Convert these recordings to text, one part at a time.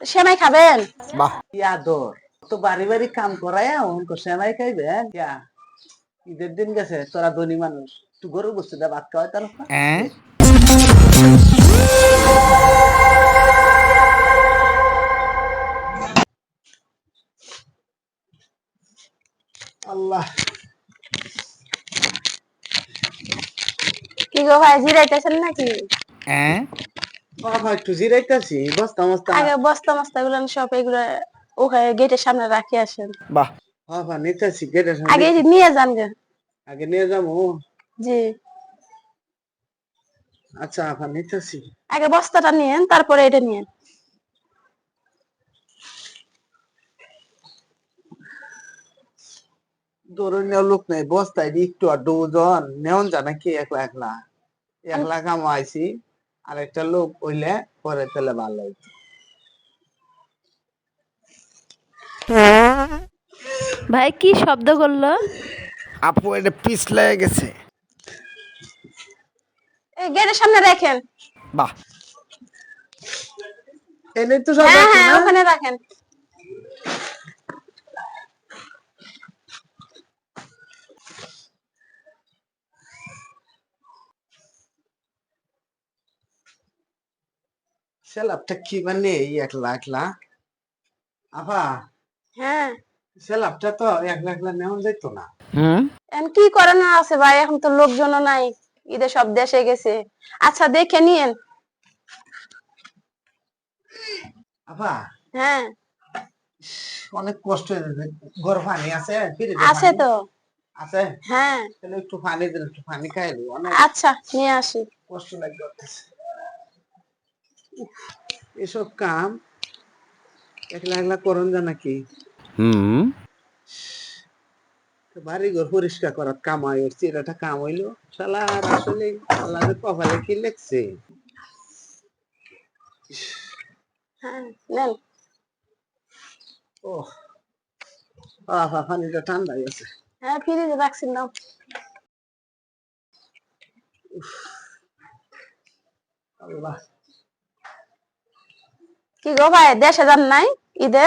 সেমাই খাবেন? বাহ। ইয়া দর তো বাড়ি বাড়ি কাম করায় অঙ্ক সেমাই খাইবেন ইয়া ঈদের দিন গেছে তোরা ধনী মানুষ। তুই গরু বস্তু দে ভাত খাওয়াই তার হ্যাঁ। আল্লাহ। কি গো ভাই জিরাইতেছেন নাকি? হ্যাঁ। বাবা একটু জিরাইতেছি বস্তা মস্তা। আগে বস্তা মস্তা গুলো সব এগুলো ওখানে গেটের সামনে রাখি আসেন। বাহ। বাবা নিতেছি গেটের আগে সামনে এই নিয়ে যান গে। আগে নিয়ে যাব। জি। আচ্ছা আপা নিতেছি। আগে বস্তাটা নিয়েন তারপরে এটা নিয়েন। ধরুন লোক নেই বস্তায় একটু আর দুজন নেওন জানা কি একলা একলা। একলা কামাইছি। আর একটা লোক হইলে পরে তেলে ভালো হইতো ভাই কি শব্দ করল? আপু এটা পিস লেগে গেছে। এই গেটের সামনে রাখেন। বাহ। এনে তো সব হ্যাঁ হ্যাঁ না? ওখানে রাখেন। সেলাপটা কি মানে এই একলা একলা আপা হ্যাঁ। সেলাপটা তো একলা একলা নেওয়া যাইতো না। হুম? এখন কি করানো আছে ভাই? এখন তো লোকজনও নাই। ঈদের সব দেশে গেছে। আচ্ছা দেখে নিয়েন। আপা হ্যাঁ। অনেক কষ্ট হয়ে গরম পানি আছে আছে তো। আছে? হ্যাঁ। তাহলে একটু পানি দিন একটু পানি খাই অনেক আচ্ছা নিয়ে আসি। কষ্ট লাগবে এসব কাম একলা একলা করন যা নাকি। হুম। বাড়ি ঘর পরিষ্কার করার ওর চিরাটা কাম হইল। শালা আর আসলে আল্লাহ কপালে কি লেখছে? হ্যাঁ নেন। ও পানিটা ঠান্ডা গেছে হ্যাঁ ফ্রিজে রাখছি আল্লাহ। কি গো ভাই দেশে যান নাই ঈদে?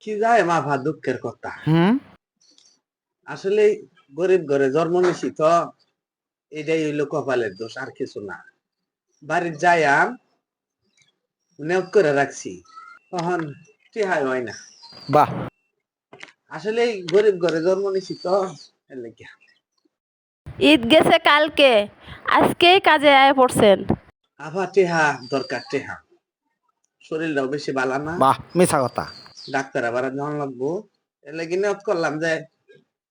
কি যায় মা ভা দুঃখের কথা। হুম? আসলে গরিব ঘরে জন্ম নিছি তো এটাই হইল কপালের দোষ আর কিছু না। বাড়ির যাইয়াম নিয়োগ করে রাখছি। তখন টিহাই হয় না। বাহ। আসলে গরিব ঘরে জন্ম নিছি তো এর লাগিয়া। ঈদ গেছে কালকে আজকে কাজে আয় পড়ছেন। আবার টেহা দরকার টেহা। শরীরটাও বেশি ভালো না। বাহ মিছা কথা। ডাক্তার আবার জন লাগবো। এর লাগি নিয়ত করলাম যে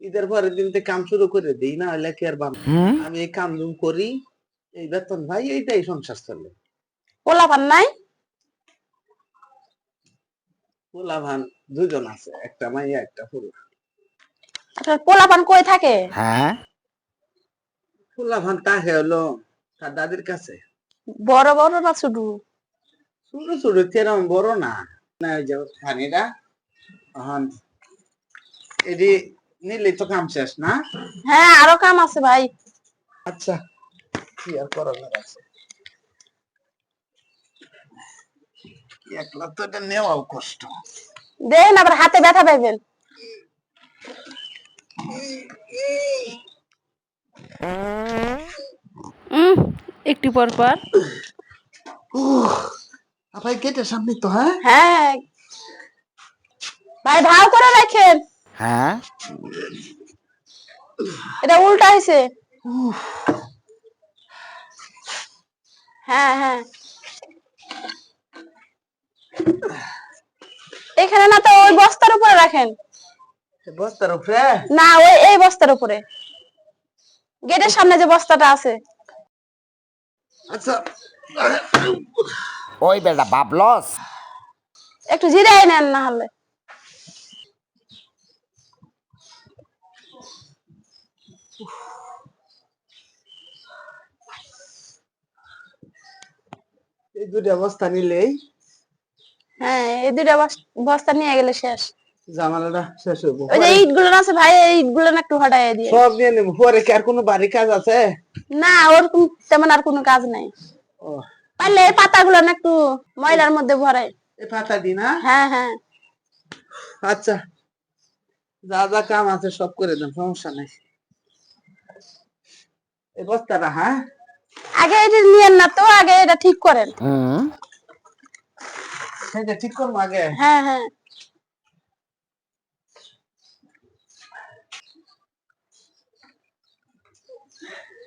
ঈদের পরের দিন থেকে কাম শুরু করে দিই না হলে কি আর বাম আমি এই কাম জুম করি এই বেতন ভাই এইটাই সংসার চলে। পোলা পান নাই? পোলা ভান দুজন আছে একটা মাইয়া একটা ফুলা আপনার পোলা পান কই থাকে? হ্যাঁ? ফুলা ভান তাকে হলো তার দাদির কাছে। বড় বড় না ছোট? ছোট ছোট তেরম বড় না। না ওই যে পানিটা এখন এটি নিলেই তো কাম শেষ না? হ্যাঁ আরও কাম আছে ভাই। আচ্ছা কি আর করানোর আছে? একলা তো এটা নেওয়াও কষ্ট। দেন আবার হাতে ব্যথা পাইবেন। একটু পর পর। ভাই গেটের সামনে তো হ্যাঁ? হ্যাঁ। ভাই ভাও করে রাখেন। হ্যাঁ? এটা উল্টা হয়েছে। হ্যাঁ হ্যাঁ। এখানে না তো ওই বস্তার উপরে রাখেন। বস্তার উপরে? না ওই এই বস্তার উপরে। গেটের সামনে যে বস্তাটা আছে। আচ্ছা। ওই বেটা বাবলস একটু জিরাই নেন না হলে। এই দুটা বস্তা নিলেই। হ্যাঁ এই দুটা বস- বস্তা নিয়ে গেলে শেষ। জামালাটা শেষ হইব। ওই যে ইটগুলো আছে ভাই এই ইটগুলো একটু হটাই দিয়ে। সব নিয়ে নেব। পরে কি আর কোনো বাড়ি কাজ আছে? না ওরকম তেমন আর কোনো কাজ নাই। ও। পারলে এই পাতাগুলো না একটু ময়লার মধ্যে ভরাই। এই পাতা দি না হ্যাঁ হ্যাঁ। আচ্ছা। যা যা কাম আছে সব করে দেন সমস্যা নাই। এই বস্তাটা হ্যাঁ? আগে এটা নিয়েন না তো আগে এটা ঠিক করেন। হুম। সেটা ঠিক করব আগে? হ্যাঁ হ্যাঁ।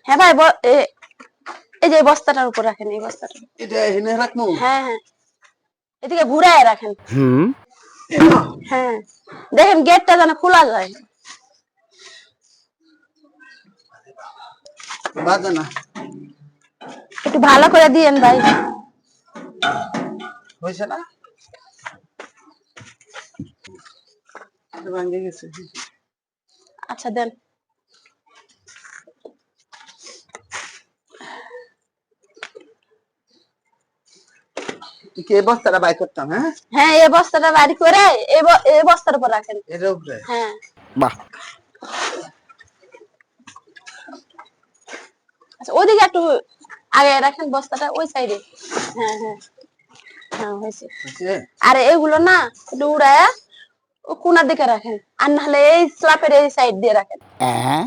হ্যাঁ ভাই ব- এ- এই যে এই বস্তাটার উপর রাখেন এই বস্তাটা। এটা এনে রাখব? হ্যাঁ হ্যাঁ। এদিকে ঘুরায় রাখেন। হুম। হ্যাঁ। দেখেন গেটটা যেন খোলা যায়। বাজে না। একটু ভালো করে দিয়েন ভাই। হয়েছে না? ভাঙে গেছে। আচ্ছা দেন। কি এই বস্তাটা বাই করতাম হ্যাঁ? হ্যাঁ এই বস্তাটা বাড়ি করে এই বস্তার উপর রাখেন। এর উপরে? হ্যাঁ। বাহ। আচ্ছা ওইদিকে একটু আগে রাখেন বস্তাটা ওই সাইডে। হ্যাঁ হ্যাঁ। হ্যাঁ হয়েছে। হয়েছে? এগুলো না একটু উড়ায় ও কোনার দিকে রাখেন আর নাহলে এই স্ল্যাপের এই সাইড দিয়ে রাখেন। হ্যাঁ।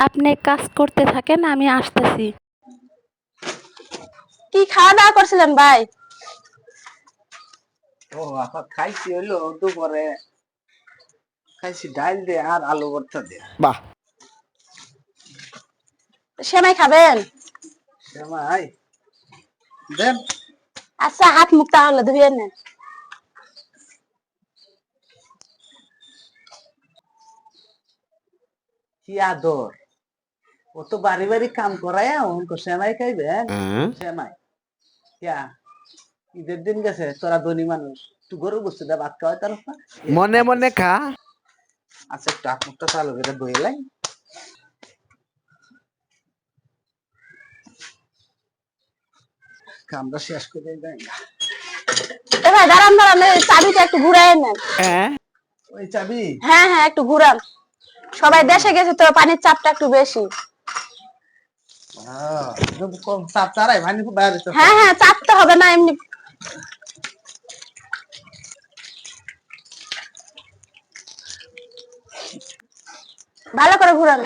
আপনি কাজ করতে থাকেন আমি আসতেছি। কি খাওয়া দাওয়া করছিলেন ভাই? ও আপা খাইছি হইল দুপুরে। খাইছি ডাল দিয়ে আর আলু ভর্তা দিয়ে। বাহ। সেমাই খাবেন? সেমাই। দেন। আচ্ছা হাত মুখ তাহলে ধুয়ে নেন। কি আদর? ও তো বাড়ি বাড়ি কাম করায় অঙ্ক সেমাই খাইবে সেমাই। কিয়া ঈদের দিন গেছে তোরা ধনী মানুষ। তুই গরু বস্তু দে ভাত খাওয়াই তার মনে মনে খা। আচ্ছা একটু আপনারটা চালু করে বইলাই কামটা শেষ করে দেয় এ ভাই দাঁড়ান দাঁড়ান এই চাবিটা একটু ঘুরাই নেন। হ্যাঁ? ওই চাবি? হ্যাঁ হ্যাঁ একটু ঘুরান। সবাই দেশে গেছে তো পানির চাপটা একটু বেশি আহ, কম চাপ চারাই ভানি বাইরে তো হ্যাঁ হ্যাঁ চাপতে হবে না এমনি ভালো করে ঘুরান।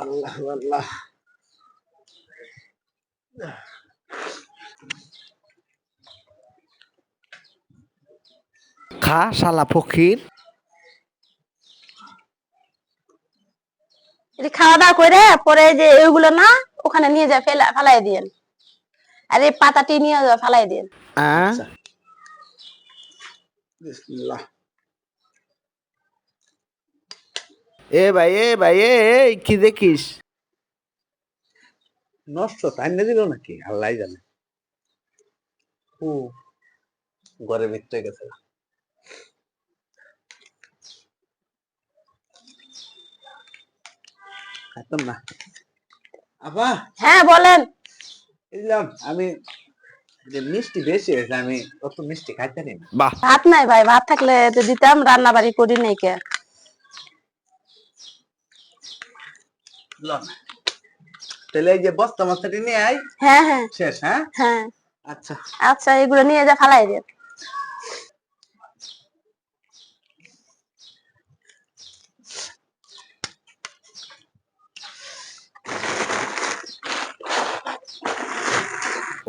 আল্লাহ আল্লাহ খা শালা ফকির। খাওয়া দাওয়া করে পরে যে ওইগুলো না ওখানে নিয়ে যায় ফেলা ফেলাই দিয়েন। আর এই পাতাটি নিয়ে যা ফেলাই দিয়েন। হ্যাঁ এ ভাই এ ভাই এ এই, কি দেখিস? নষ্ট তাই না দিল নাকি? আল্লাহ জানে। ও ঘরে ভিতরে গেছে। খাইতাম না। আপা হ্যাঁ বলেন। বুঝলাম আমি যে মিষ্টি বেশি হয়েছে আমি অত মিষ্টি খাইতে ভাত নাই ভাই ভাত থাকলে তো দিতাম রান্না বাড়ি করি নাই কে। তাহলে এই যে বস্তা মস্তাটি নিয়ে আই হ্যাঁ হ্যাঁ। শেষ হ্যাঁ? হ্যাঁ। আচ্ছা। আচ্ছা এগুলো নিয়ে যা ফালাই দেন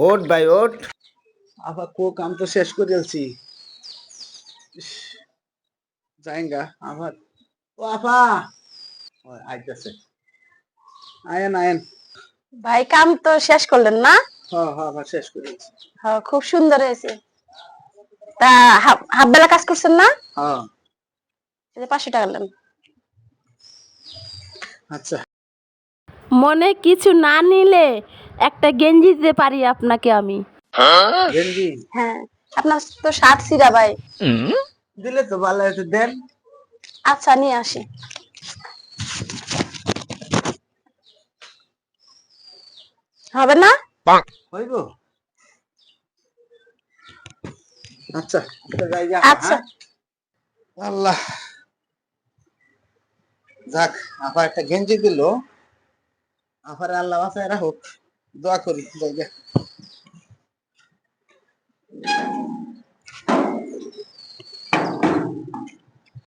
ওট ভাই ওট। আপা কো কাম তো শেষ করে ফেলছি যাইঙ্গা আবার। ও আপা! ও আইতাছে। আয়েন আয়েন। ভাই কাম তো শেষ করলেন না? হ্যাঁ হ্যাঁ আপা শেষ করে ফেলছি হ্যাঁ খুব সুন্দর হয়েছে। তা হাফ হাফ বেলা কাজ করছেন না? হ্যাঁ এই যে পাঁচশো টাকা নেন। আচ্ছা। মনে কিছু না নিলে একটা গেঞ্জি দিতে পারি আপনাকে আমি। গেঞ্জি? হ্যাঁ আপনার তো শার্ট সিরা ভাই। দিলে তো ভালো হয়েছে দেন। আচ্ছা নিয়ে আসি। হবে না? হইব? আচ্ছা গা, আচ্ছা হ্যাঁ? আল্লাহ। যাক আপা একটা গেঞ্জি দিল। আপারে আল্লাহ বাসায় রাখুক দোয়া করি যাই গা।